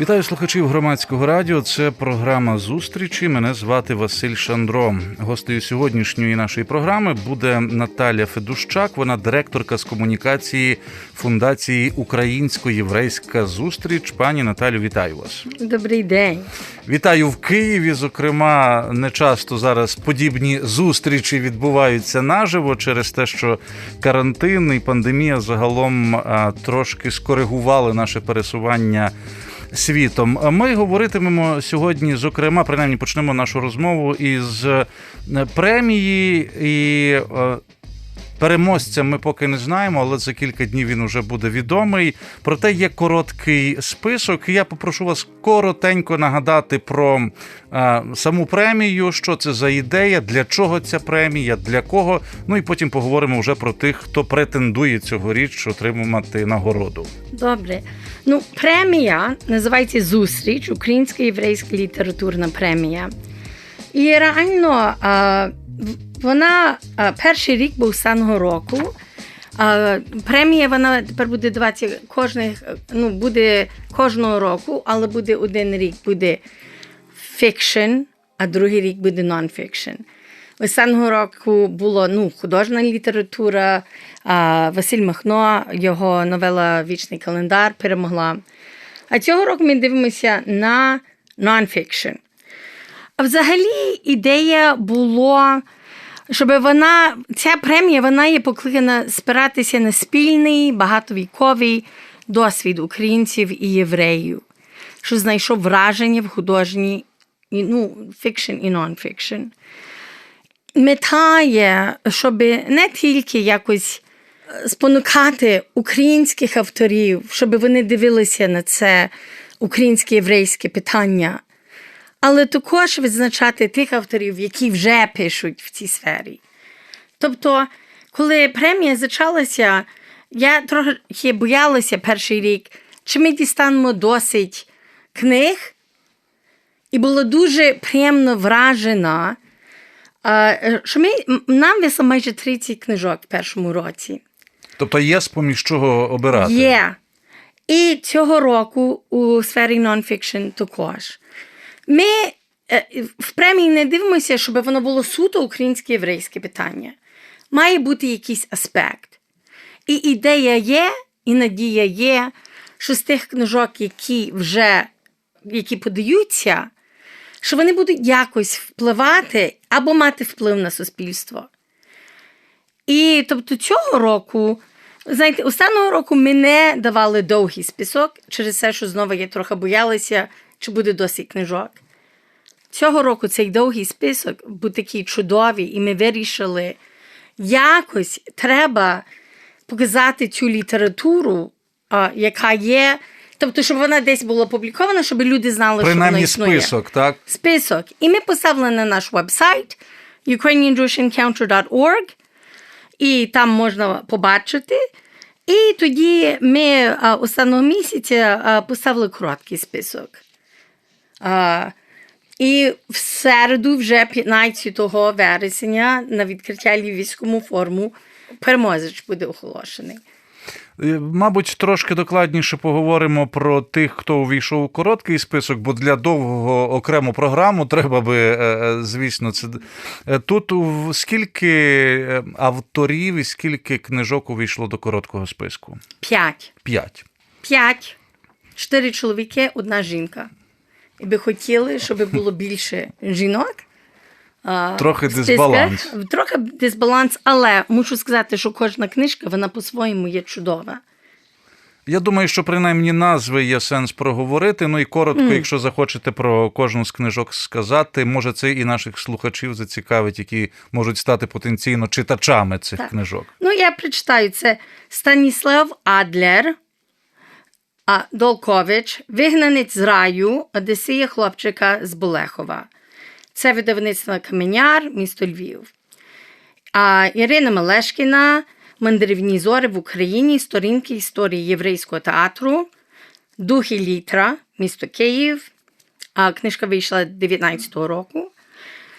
Вітаю слухачів громадського радіо. Це програма зустрічі. Мене звати Василь Шандро. Гостею сьогоднішньої нашої програми буде Наталя Федущак. Вона директорка з комунікації фундації Українсько-єврейська зустріч. Пані Наталю, вітаю вас. Добрий день. Вітаю в Києві. Зокрема, не часто зараз подібні зустрічі відбуваються наживо через те, що карантин і пандемія загалом трошки скоригували наше пересування світом. Ми говоритимемо сьогодні, зокрема, принаймні почнемо нашу розмову із е, премії і. Е, переможця ми поки не знаємо, але за кілька днів він уже буде відомий. Проте є короткий список. Я попрошу вас коротенько нагадати про е, саму премію, що це за ідея, для чого ця премія, для кого. Ну і потім поговоримо вже про тих, хто претендує цьогоріч отримати нагороду. Добре. Ну, премія називається Зустріч, Українська єврейська літературна премія. І реально вона перший рік був самого року. Премія вона тепер буде даватися кожних, ну, буде кожного року, але буде один рік буде фікшн, а другий рік буде нон-фікшн. Останнього року була ну, художня література. Василь Махно, його новела Вічний календар перемогла. А цього року ми дивимося на нон-фікшн. Взагалі ідея була, щоб вона, ця премія вона є покликана спиратися на спільний багатовіковий досвід українців і євреїв, що знайшов враження в художній ну, фікшн і нон-фікшн. Мета є, щоб не тільки якось е, спонукати українських авторів, щоб вони дивилися на це українське єврейське питання, але також відзначати тих авторів, які вже пишуть в цій сфері. Тобто, коли премія почалася, я трохи боялася перший рік, чи ми дістанемо досить книг, і була дуже приємно вражена що ми нам висло майже 30 книжок в першому році. Тобто є з поміж чого обирати? Є. І цього року у сфері нонфікшн також. Ми е, в премії не дивимося, щоб воно було суто українське єврейське питання. Має бути якийсь аспект. І ідея є, і надія є, що з тих книжок, які вже які подаються, що вони будуть якось впливати або мати вплив на суспільство. І тобто цього року, знаєте, останнього року ми не давали довгий список через те, що знову я трохи боялася, чи буде досить книжок. Цього року цей довгий список був такий чудовий, і ми вирішили, якось треба показати цю літературу, яка є. Тобто, щоб вона десь була опублікована, щоб люди знали, Принаймні що вона існує. список, так? Список. І ми поставили на наш вебсайт ukrainianjewshencounter.org, і там можна побачити. І тоді ми останнього місяця поставили короткий список. І в середу, вже 15 вересня, на відкриття Львівському форуму переможець буде оголошений. Е, мабуть, трошки докладніше поговоримо про тих, хто увійшов у короткий список, бо для довгого окрему програму треба би, е, е, звісно, це тут скільки авторів і скільки книжок увійшло до короткого списку? П'ять. П'ять. П'ять. Чотири чоловіки, одна жінка. І би хотіли, щоб було більше жінок. Трохи дисбаланс. Трохи дисбаланс, але мушу сказати, що кожна книжка вона по-своєму є чудова. Я думаю, що принаймні назви є сенс проговорити. Ну і коротко, mm. якщо захочете про кожну з книжок сказати, може це і наших слухачів зацікавить, які можуть стати потенційно читачами цих так. книжок. Ну, я прочитаю це Станіслав Адлер, Долкович, вигнанець з раю, Одесія хлопчика з Болехова. Це видавництво Каменяр, місто Львів. А Ірина Мелешкіна, мандрівні зори в Україні, сторінки історії єврейського театру, Духи літра, місто Київ. А Книжка вийшла 19-го року.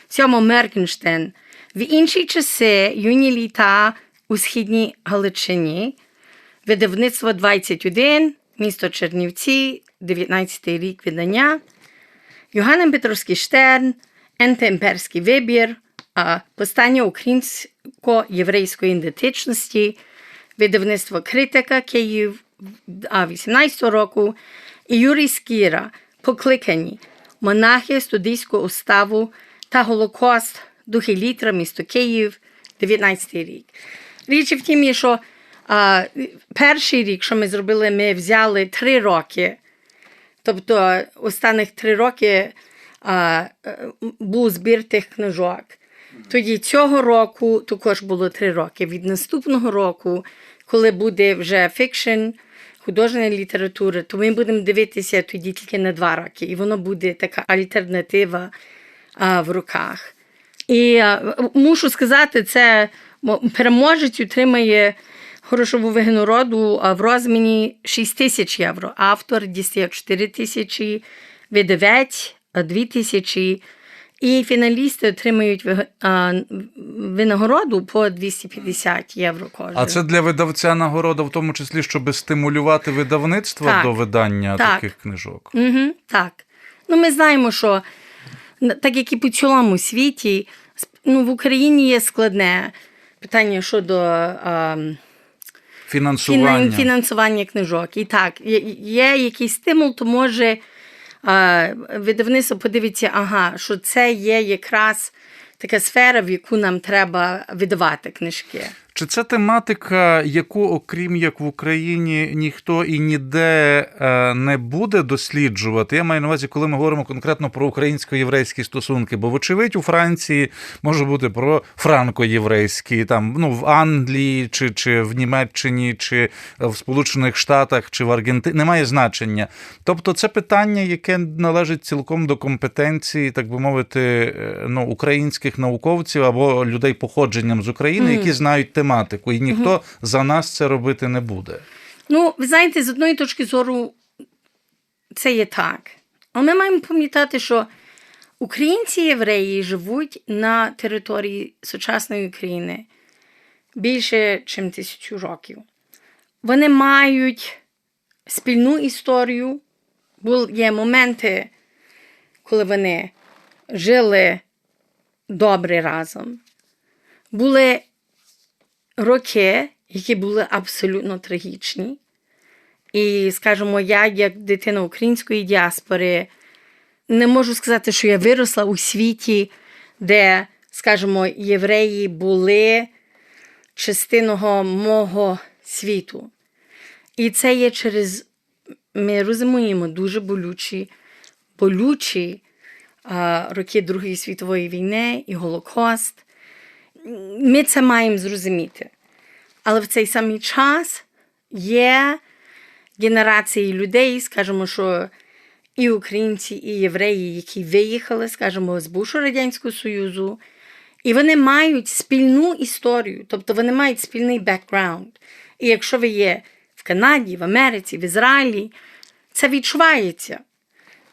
Сьомо Меркенштейн. В інші часи юні літа у східній Галичині. Видавництво 21, місто Чернівці, 19 рік видання. Йоганнем Петровський Штерн, ентеімперський вибір, постання українсько-єврейської ідентичності, видавництво Критика Київ 18 року, і Юрій Скіра, покликані монахи студійського уставу та Голокост, духи літра, місто Київ, 19 рік. Річ в тім, що а, перший рік, що ми зробили, ми взяли три роки. Тобто останніх три роки а, був збір тих книжок. Тоді цього року також було три роки. Від наступного року, коли буде вже фікшн, художня література, то ми будемо дивитися тоді тільки на два роки. І воно буде така альтернатива а, в руках. І а, мушу сказати, це переможець отримає грошову винагороду а, в розмірі 6 тисяч євро. Автор дістає 4 тисячі, видавець 2 тисячі. І фіналісти отримують винагороду по 250 євро кожен. А це для видавця нагорода, в тому числі, щоб стимулювати видавництво Так. до видання Так. таких книжок. Угу, так. Ну, ми знаємо, що так як і по цілому світі, ну, в Україні є складне питання щодо а, Фінансування. фінан- фінансування книжок. І так, є, якийсь стимул, то може видавництво подивиться, ага, що це є якраз така сфера, в яку нам треба видавати книжки. Чи це тематика, яку, окрім як в Україні, ніхто і ніде е, не буде досліджувати? Я маю на увазі, коли ми говоримо конкретно про українсько-єврейські стосунки, бо, вочевидь, у Франції може бути про франко-єврейські, там ну в Англії, чи, чи в Німеччині, чи в Сполучених Штатах, чи в Аргентині, немає значення. Тобто, це питання, яке належить цілком до компетенції, так би мовити, е, ну, українських науковців або людей походженням з України, які знають тематику, і ніхто за нас це робити не буде. Ну, ви знаєте, з одної точки зору це є так. Але ми маємо пам'ятати, що українці євреї живуть на території сучасної України більше, ніж тисячу років. Вони мають спільну історію. Були є моменти, коли вони жили добре разом. Були роки, які були абсолютно трагічні. І, скажімо, я, як дитина української діаспори, не можу сказати, що я виросла у світі, де, скажімо, євреї були частиною мого світу. І це є через, ми розуміємо, дуже болючі, болючі а, роки Другої світової війни і Голокост. Ми це маємо зрозуміти. Але в цей самий час є генерації людей, скажімо, що і українці, і євреї, які виїхали, скажімо, з бувшого Радянського Союзу, і вони мають спільну історію, тобто вони мають спільний бекграунд. І якщо ви є в Канаді, в Америці, в Ізраїлі, це відчувається.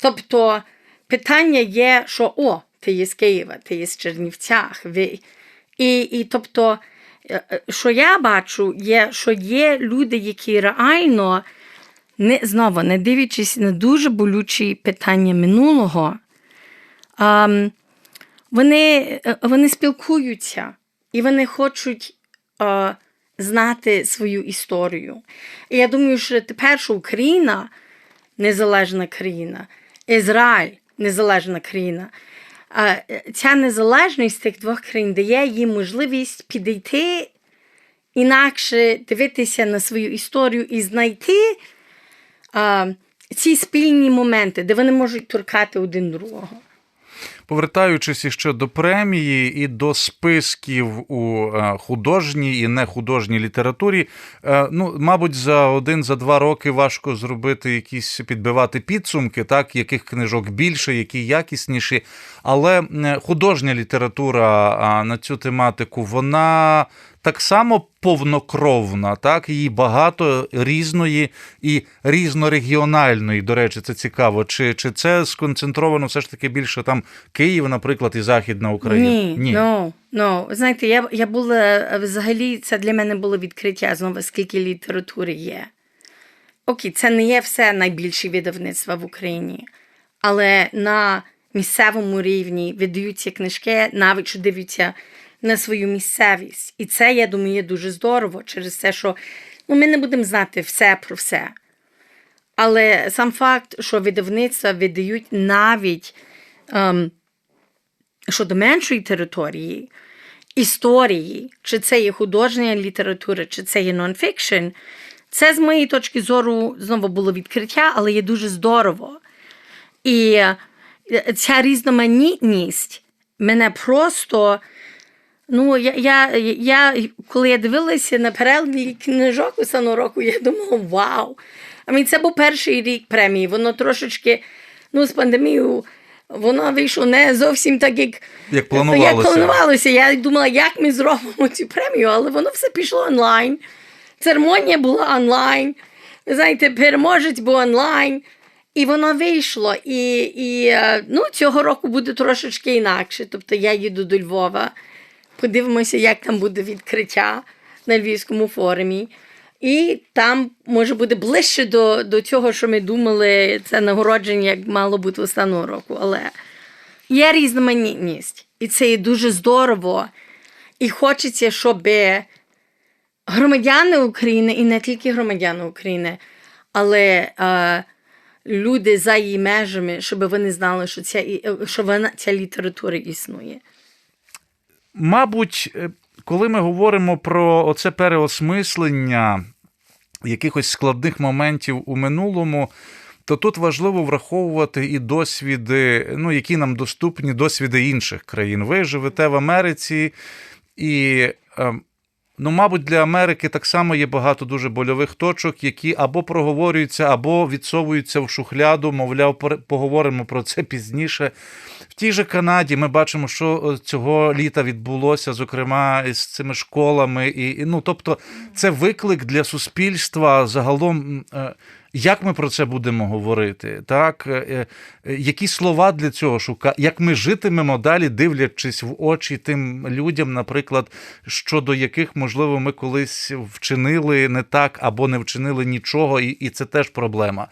Тобто питання є, що о, ти є з Києва, ти є з Чернівцях. Ви... І, і тобто, е, е, що я бачу, є, що є люди, які реально не знову не дивлячись на дуже болючі питання минулого, а, вони, е, вони спілкуються і вони хочуть а, знати свою історію. І я думаю, що тепер що Україна незалежна країна, Ізраїль незалежна країна. Е, Ця незалежність тих двох країн дає їм можливість підійти інакше дивитися на свою історію і знайти ці спільні моменти, де вони можуть торкати один другого. Повертаючись іще до премії і до списків у е, художній і нехудожній літературі, е, ну, мабуть, за один за два роки важко зробити якісь підбивати підсумки, так, яких книжок більше, які якісніші. Але е, художня література на цю тематику, вона так само повнокровна, так її багато різної і різнорегіональної. До речі, це цікаво. Чи, чи це сконцентровано все ж таки більше там Київ, наприклад, і Західна Україна? Ні, no, no. Знаєте, я, я була взагалі, це для мене було відкриття знову, скільки літератури є. Окей, це не є все найбільші видавництва в Україні, але на місцевому рівні видаються книжки, навіть що дивляться на свою місцевість. І це, я думаю, є дуже здорово через те, що ну, ми не будемо знати все про все. Але сам факт, що видавництва видають навіть ем, щодо меншої території, історії, чи це є художня література, чи це є нонфікшн, це з моєї точки зору знову було відкриття, але є дуже здорово. І е, ця різноманітність мене просто. Ну, я, я, я, коли я дивилася на перегляд книжок у року, я думала, вау! А мені це був перший рік премії. Воно трошечки, ну, з пандемією, воно вийшло не зовсім так, як, Як планувалося. як планувалося. Я думала, як ми зробимо цю премію, але воно все пішло онлайн. Церемонія була онлайн. Ви знаєте, переможець був онлайн. І воно вийшло. І, і е, ну, цього року буде трошечки інакше. Тобто я їду до Львова. Подивимося, як там буде відкриття на Львівському форумі. І там може буде ближче до до цього, що ми думали, це нагородження, як мало бути останнього року. Але є різноманітність. І це є дуже здорово. І хочеться, щоб громадяни України, і не тільки громадяни України, але е, люди за її межами, щоб вони знали, що ця, що вона, ця література існує. Мабуть, е, коли ми говоримо про оце переосмислення якихось складних моментів у минулому, то тут важливо враховувати і досвіди, ну, які нам доступні, досвіди інших країн. Ви живете в Америці, і, е, ну, мабуть, для Америки так само є багато дуже больових точок, які або проговорюються, або відсовуються в шухляду, мовляв, поговоримо про це пізніше. В тій же Канаді ми бачимо, що цього літа відбулося, зокрема, з цими школами. І, ну, Тобто, це виклик для суспільства загалом. Як ми про це будемо говорити? Так? Які слова для цього шукати? Як ми житимемо далі, дивлячись в очі тим людям, наприклад, щодо яких, можливо, ми колись вчинили не так або не вчинили нічого, і, і це теж проблема.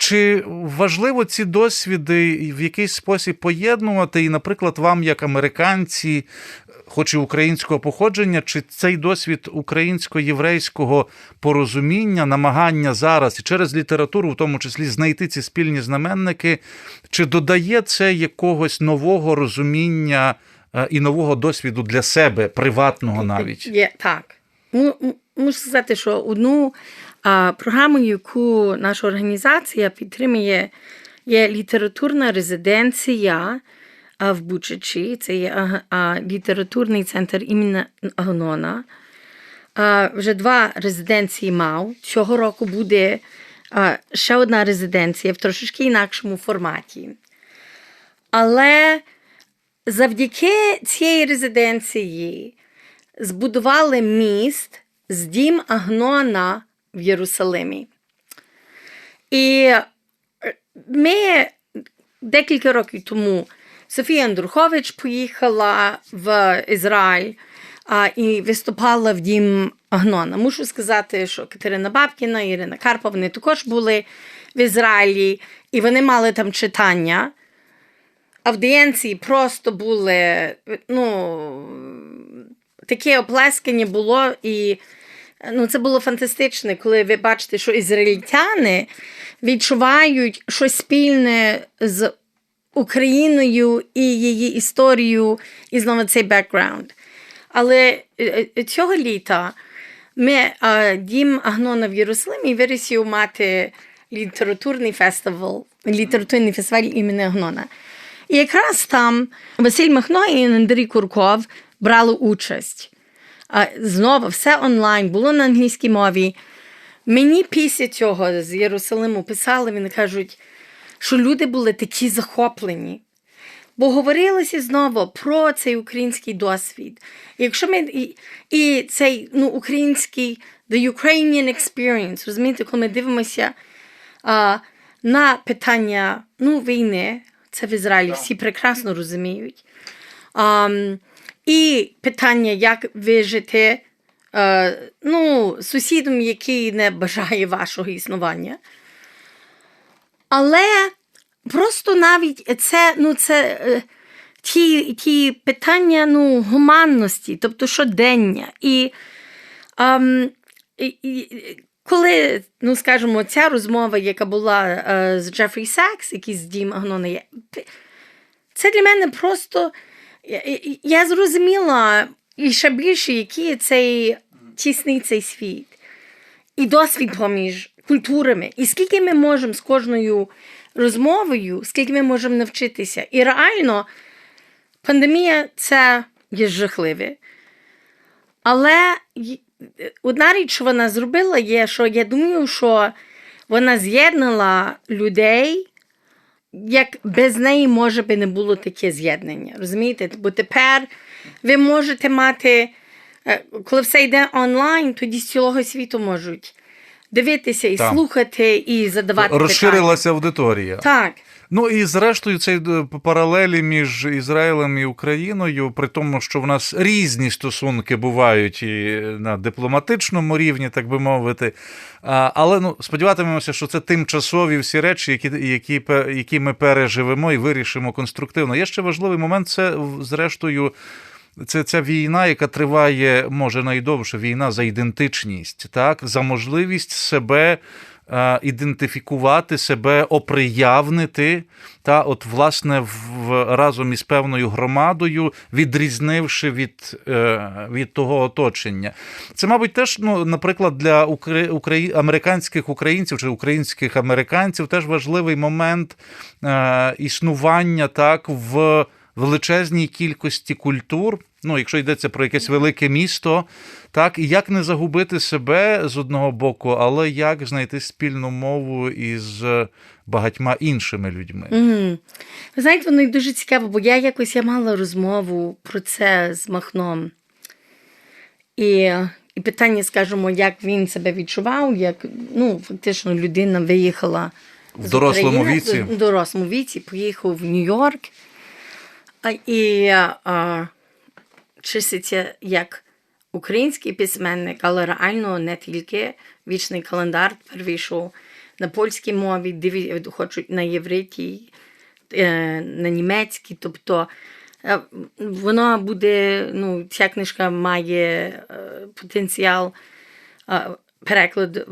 Чи важливо ці досвіди в якийсь спосіб поєднувати? І, наприклад, вам, як американці, хоч і українського походження, чи цей досвід українсько-єврейського порозуміння, намагання зараз і через літературу, в тому числі, знайти ці спільні знаменники, чи додає це якогось нового розуміння і нового досвіду для себе, приватного навіть? Є так. Мушу сказати, що одну програму, яку наша організація підтримує, є літературна резиденція в Бучачі. Це є літературний центр імені Агнона. Вже два резиденції мав. Цього року буде ще одна резиденція в трошечки інакшому форматі. Але завдяки цієї резиденції збудували міст з дім Агнона в Єрусалимі. І ми декілька років тому Софія Андрухович поїхала в Ізраїль а, і виступала в дім Агнона. Мушу сказати, що Катерина Бабкіна, Ірина Карпа, вони також були в Ізраїлі, і вони мали там читання. Авдієнції просто були, ну, таке оплескання було, і ну, це було фантастично, коли ви бачите, що ізраїльтяни відчувають щось спільне з Україною і її історією, і знову цей бекграунд. Але цього літа ми дім Агнона в Єрусалимі вирішив мати літературний фестиваль, літературний фестиваль імені Агнона. І якраз там Василь Махно і Андрій Курков брали участь. Знову все онлайн, було на англійській мові. Мені після цього з Єрусалиму писали, вони кажуть, що люди були такі захоплені. Бо говорилося знову про цей український досвід. Якщо ми і, і цей ну, український the Ukrainian experience, розумієте, коли ми дивимося а, на питання ну, війни, це в Ізраїлі всі прекрасно розуміють. А, і питання, як вижити е, ну, сусідом, який не бажає вашого існування. Але просто навіть це, ну, це е, ті, ті питання ну, гуманності, тобто щодення. І, і, і коли, ну, скажімо, ця розмова, яка була е, з Джефрі Сакс, який з Дім Агнона, є, це для мене просто. Я, зрозуміла ще більше, який цей тісний цей світ і досвід поміж культурами, і скільки ми можемо з кожною розмовою, скільки ми можемо навчитися. І реально пандемія це є жахливе. Але одна річ, що вона зробила, є, що я думаю, що вона з'єднала людей, як без неї може би не було таке з'єднання. Розумієте? Бо тепер ви можете мати, е, коли все йде онлайн, тоді з цілого світу можуть дивитися і Так. слухати, і задавати питання. Розширилася аудиторія. Так. Ну і зрештою, цей е, паралелі між Ізраїлем і Україною, при тому, що в нас різні стосунки бувають і на дипломатичному рівні, так би мовити. Але ну сподіватимемося, що це тимчасові всі речі, які, які, які ми переживемо і вирішимо конструктивно. Є ще важливий момент, це зрештою. Це ця війна, яка триває, може найдовше, війна за ідентичність, так, за можливість себе е, ідентифікувати, себе оприявнити, та от власне в, разом із певною громадою, відрізнивши від, е, від того оточення. Це, мабуть, теж, ну, наприклад, для укра... Украї... американських українців чи українських американців теж важливий момент е, існування так в величезній кількості культур. Ну, якщо йдеться про якесь велике місто, так, і як не загубити себе з одного боку, але як знайти спільну мову із багатьма іншими людьми. Мгм. Ви знаєте, воно дуже цікаво, бо я якось я мала розмову про це з Махном. І, і питання, скажімо, як він себе відчував, як ну, фактично людина виїхала В з дорослому України, віці? В дорослому віці, поїхав в Нью-Йорк. І а, числиться як український письменник, але реально не тільки вічний календар тепер на польській мові, хочуть на євриті, е, на німецькій. Тобто е, вона буде, ну, ця книжка має е, потенціал переклад.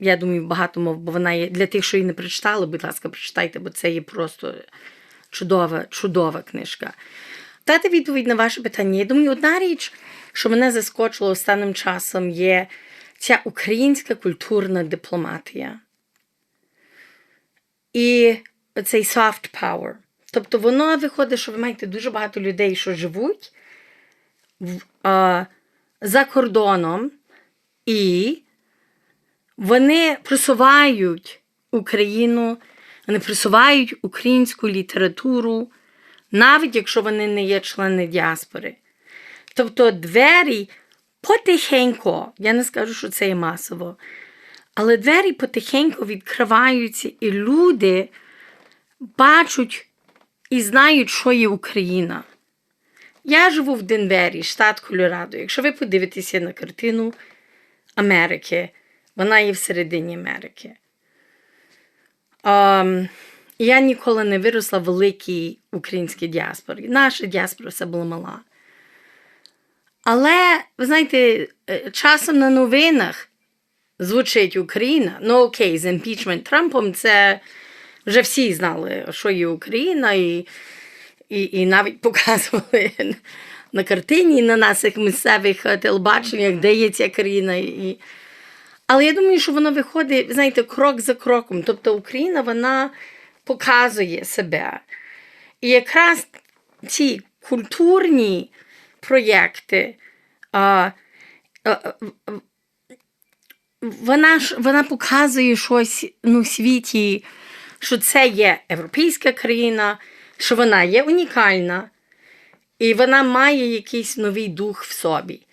Я думаю, багато мов, бо вона є для тих, що її не прочитали, будь ласка, прочитайте, бо це є просто чудова, чудова книжка. Дати відповідь на ваше питання. Я думаю, одна річ, що мене заскочило останнім часом, є ця українська культурна дипломатія. І цей soft power. Тобто воно виходить, що ви маєте дуже багато людей, що живуть в, а, за кордоном, і вони просувають Україну, вони просувають українську літературу, навіть якщо вони не є члени діаспори. Тобто двері потихеньку, я не скажу, що це є масово, але двері потихеньку відкриваються, і люди бачать і знають, що є Україна. Я живу в Денвері, штат Колорадо. Якщо ви подивитеся на картину Америки, вона є всередині Америки. Um, я ніколи не виросла в великій українській діаспорі. Наша діаспора все була мала. Але, ви знаєте, е, часом на новинах звучить Україна. Ну окей, з імпічмент Трампом це вже всі знали, що є Україна, і, і, і навіть показували на картині на наших місцевих е, телебаченнях, де є ця країна. І... Але я думаю, що воно виходить, знаєте, крок за кроком. Тобто Україна вона показує себе. І якраз ці культурні проєкти. Вона ж вона показує щось ну, світі, що це є європейська країна, що вона є унікальна, і вона має якийсь новий дух в собі.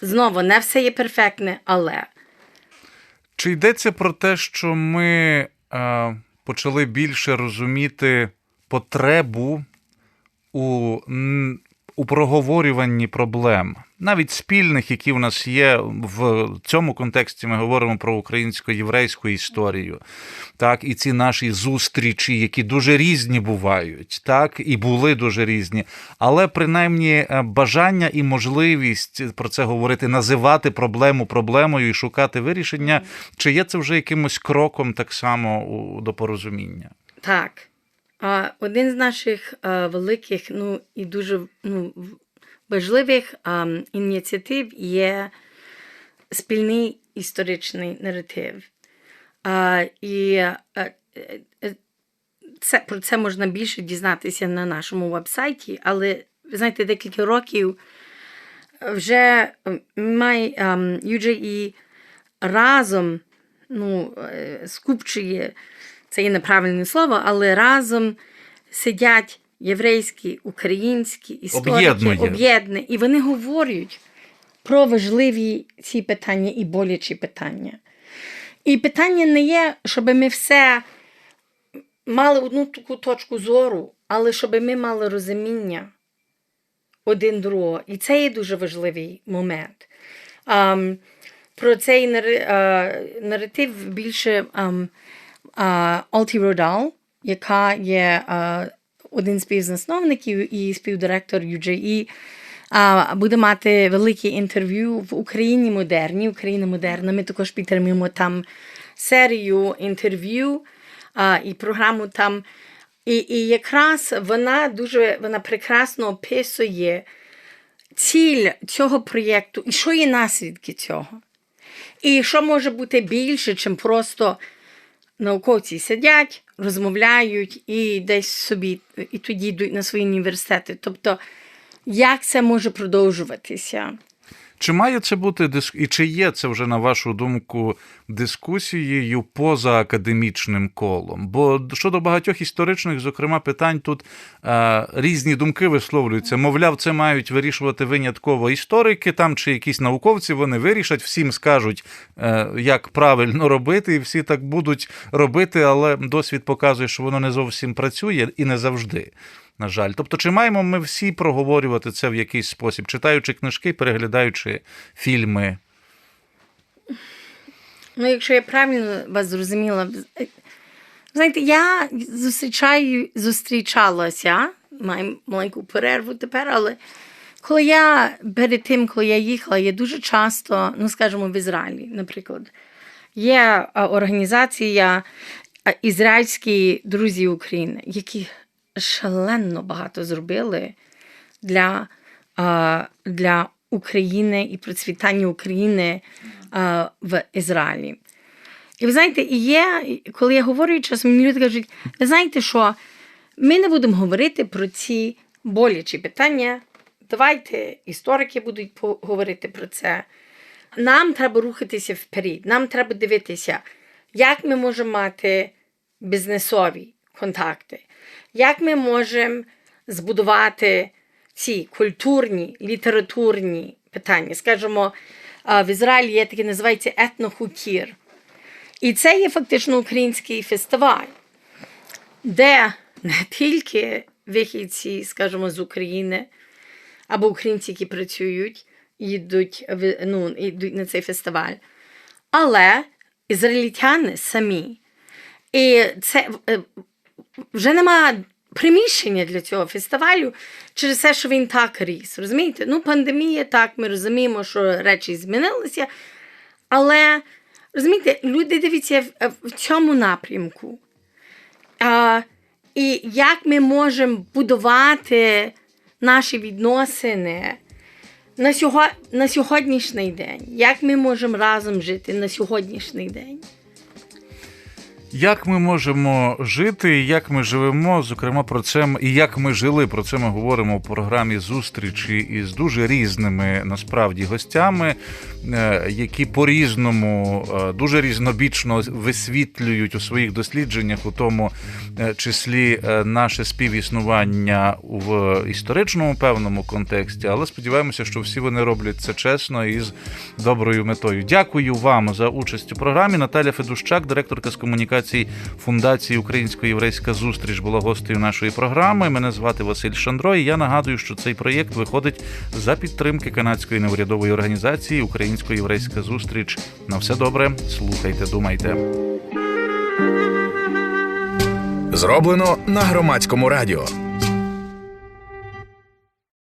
Знову, не все є перфектне, але Чи йдеться про те, що ми е, почали більше розуміти потребу у, у проговорюванні проблем, навіть спільних, які в нас є в цьому контексті, ми говоримо про українсько-єврейську історію, так, і ці наші зустрічі, які дуже різні бувають, так, і були дуже різні, але принаймні е, бажання і можливість про це говорити, називати проблему проблемою і шукати вирішення, чи є це вже якимось кроком так само до порозуміння? так. А, один з наших великих ну, і дуже ну, важливих а, ініціатив є спільний історичний наратив. А, і е, е, це, про це можна більше дізнатися на нашому вебсайті, але ви знаєте, декілька років вже ем, май ем, UJE разом ну, е, скупчує, це є неправильне слово, але разом сидять єврейські, українські історики, Об'єднує. і вони говорять про важливі ці питання і болячі питання. І питання не є, щоб ми все мали одну таку точку зору, але щоб ми мали розуміння один другого. І це є дуже важливий момент. Um, про цей наратив більше um, Алті Родал, яка є один з співзасновників і співдиректор UJE, буде мати велике інтерв'ю в Україні модерні. Україна модерна. Ми також підтримуємо там серію інтерв'ю і програму там. І, і якраз вона дуже вона прекрасно описує ціль цього проєкту і що є наслідки цього. І що може бути більше, чим просто науковці сидять, розмовляють і десь собі, і тоді йдуть на свої університети. Тобто, як це може продовжуватися? Чи має це бути диск... і чи є це вже на вашу думку дискусією поза академічним колом? Бо щодо багатьох історичних, зокрема, питань тут е, різні думки висловлюються. Мовляв, це мають вирішувати винятково історики там чи якісь науковці. Вони вирішать, всім скажуть, е, як правильно робити, і всі так будуть робити, але досвід показує, що воно не зовсім працює і не завжди. На жаль, тобто, чи маємо ми всі проговорювати це в якийсь спосіб, читаючи книжки, переглядаючи фільми? Ну, якщо я правильно вас зрозуміла, знаєте, я зустрічаю, зустрічалася, маю маленьку перерву тепер, але коли я перед тим, коли я їхала, я дуже часто, ну скажімо, в Ізраїлі, наприклад, є організація Ізраїльські друзі України, які шалено багато зробили для, для України і процвітання України в Ізраїлі. І ви знаєте, є, коли я говорю часом, мені люди кажуть, ви знаєте що, ми не будемо говорити про ці болячі питання. Давайте історики будуть говорити про це. Нам треба рухатися вперед. Нам треба дивитися, як ми можемо мати бізнесові контакти, як ми можемо збудувати ці культурні, літературні питання. Скажімо, в Ізраїлі є таке, називається етнохутір. І це є фактично український фестиваль, де не тільки вихідці, скажімо, з України або українці, які працюють, їдуть, в- ну, йдуть на цей фестиваль, але ізраїльтяни самі. І це е, вже нема приміщення для цього фестивалю через те, що він так ріс. Розумієте? Ну, пандемія, так, ми розуміємо, що речі змінилися. Але розумієте, люди дивляться в, в цьому напрямку. А, і як ми можемо будувати наші відносини на, сього, на сьогоднішній день? Як ми можемо разом жити на сьогоднішній день? Як ми можемо жити, як ми живемо, зокрема про це і як ми жили. Про це ми говоримо в програмі зустрічі із дуже різними насправді гостями, е, які по-різному е, дуже різнобічно висвітлюють у своїх дослідженнях, у тому е, числі наше співіснування в історичному певному контексті. Але сподіваємося, що всі вони роблять це чесно і з доброю метою. Дякую вам за участь у програмі. Наталя Федущак, директорка з комунікації Фундації Українсько-Єврейська зустріч, була гостею нашої програми. Мене звати Василь Шандро. І я нагадую, що цей проєкт виходить за підтримки канадської неурядової організації Українсько-Єврейська зустріч. На все добре, слухайте, думайте. Зроблено на громадському радіо.